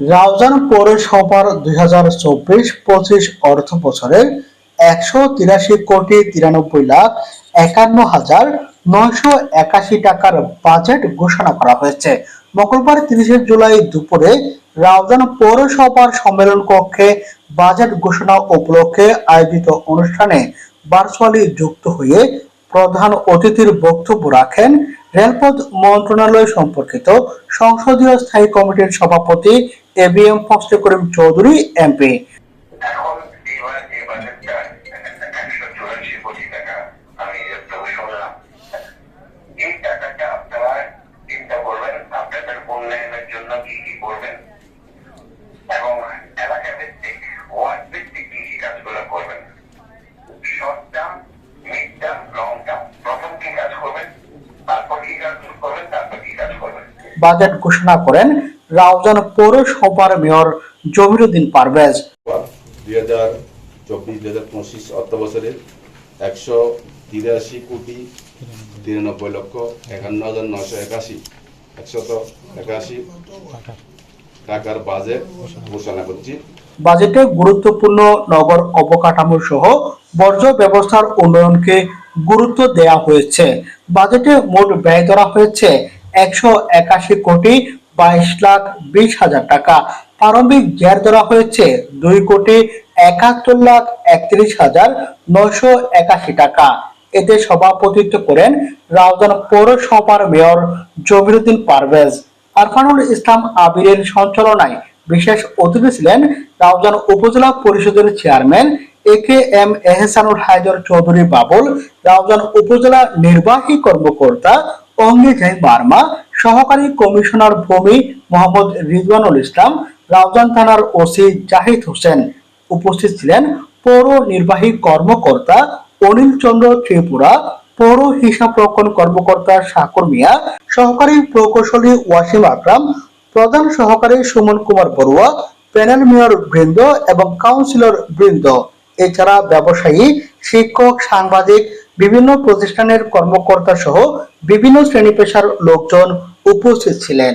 রাউজান পৌরসভার দুই হাজার চব্বিশ পঁচিশ অর্থ বছরের একশো তিরাশি কোটি তিরানব্বই লাখ একান্ন হাজার নয়শো একাশি টাকার বাজেট ঘোষণা করা হয়েছে। মঙ্গলবার তিরিশে জুলাই দুপুরে রাউজান পৌরসভার সম্মেলন কক্ষে বাজেট ঘোষণা উপলক্ষে আয়োজিত অনুষ্ঠানে ভার্চুয়ালি যুক্ত হয়ে প্রধান অতিথির বক্তব্য রাখেন রেলপথ মন্ত্রণালয় সম্পর্কিত সংসদীয় স্থায়ী কমিটির সভাপতি A B M Karim Chowdhury MP budget ঘোষণা করেন। রাউজান পৌরসভার মেয়র জহিরুদ্দিন পারভেজ। দুই হাজার চব্বিশ দুই হাজার পঁচিশ অর্থ বছরের একশো তিরাশি কোটি তিরানব্বই লক্ষ একান্ন হাজার নশো একাশি একশত একাশি টাকার বাজেট ঘোষণা করছি। বাজেটে গুরুত্বপূর্ণ নগর অবকাঠামো সহ বর্জ্য ব্যবস্থার উন্নয়নকে গুরুত্ব দেওয়া হয়েছে। বাজেটে মোট ব্যয় ধরা হয়েছে একশো একাশি কোটি বাইশ লাখ বিশ হাজার টাকা। প্রারম্ভিক জ্ঞান ধরা হয়েছে দুই কোটি একাত্তর লাখ একত্রিশ হাজার নয়শো একাশি টাকা। এতে সভাপতিত্ব করেন রাউজান পৌরসভার মেয়র জমিরুদ্দিন পারভেজ। আরফানুল ইসলাম আবিরের সঞ্চালনায় বিশেষ অতিথি ছিলেন রাউজান উপজেলা পরিষদের chairman A K M Ehsanul Haider Chowdhury Babul Raozan উপজেলা নির্বাহী কর্মকর্তা অঙ্গিজাই বার্মা সহকারী কমিশনার ভূমি মোহাম্মদ রিজওয়ানুল ইসলাম রাউজান থানার ওসি জাহিদ হোসেন উপস্থিত ছিলেন পৌর নির্বাহী কর্মকর্তা অনিল চন্দ্র ত্রিপুরা, পৌর হিসাব রক্ষণ কর্মকর্তা শাকুর মিয়া, সহকারী প্রকৌশলী ওয়াসিম আকরাম, প্রধান সহকারী সুমন কুমার বড়ুয়া, প্যানেল মেয়র বৃন্দ এবং কাউন্সিলর বৃন্দ। এছাড়া ব্যবসায়ী, শিক্ষক, সাংবাদিক বিভিন্ন প্রতিষ্ঠানের কর্মকর্তা সহ বিভিন্ন শ্রেণি পেশার লোকজন উপস্থিত ছিলেন।